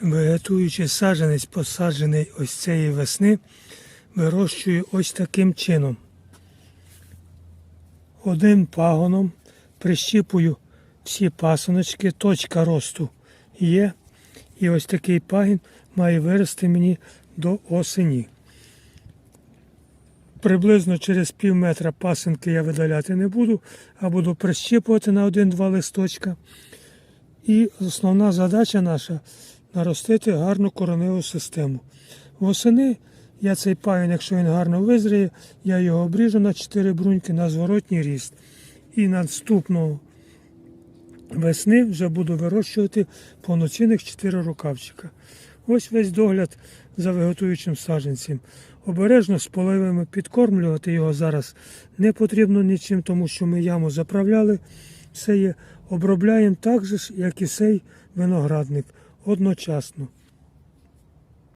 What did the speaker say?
Вегетуючий саджанець, посаджений ось цієї весни, вирощую ось таким чином. Одним пагоном прищіпую всі пасоночки, точка росту є. І ось такий пагін має вирости мені до осені. Приблизно через пів метра пасинки я видаляти не буду, а буду прищіпувати на один-два листочка. І основна задача наша наростити гарну короневу систему. Восени я цей пагін, якщо він гарно визріє, я його обріжу на 4 бруньки на зворотній ріст. І наступного весни вже буду вирощувати повноцінних 4 рукавчика. Ось весь догляд за виготуючим саджанцем. Обережно з поливами підкормлювати його зараз не потрібно нічим, тому що ми яму заправляли. Все є обробляємо так же як і цей виноградник одночасно.